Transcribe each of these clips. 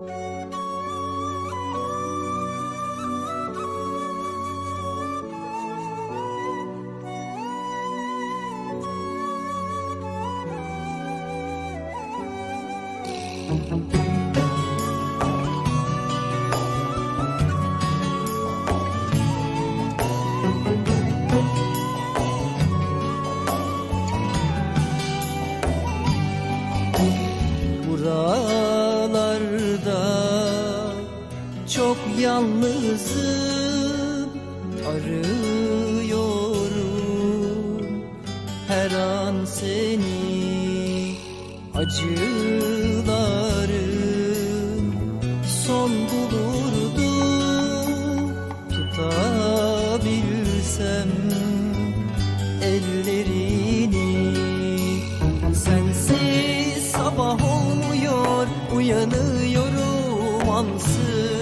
啊。Yalnızım Arıyorum. Her an seni Acılarım. Son bulurdu Tutabilsem ellerini. Sensiz sabah olmuyor Uyanıyorum ansızın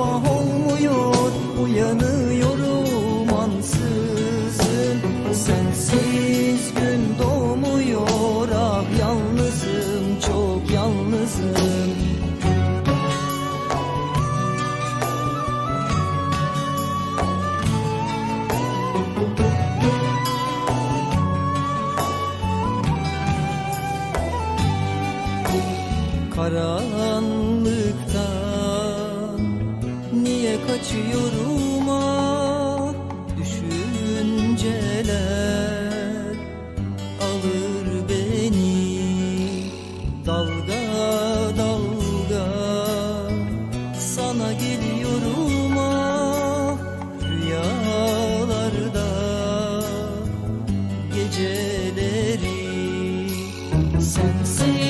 sabah olmuyor Uyanıyorum ansızın. Sensiz gün doğmuyor Ah yalnızım çok yalnızım. Karanlıkta kaçıyorum ah düşünceler alır beni. Dalga dalga sana geliyorum ah rüyalarda geceleri Sensiz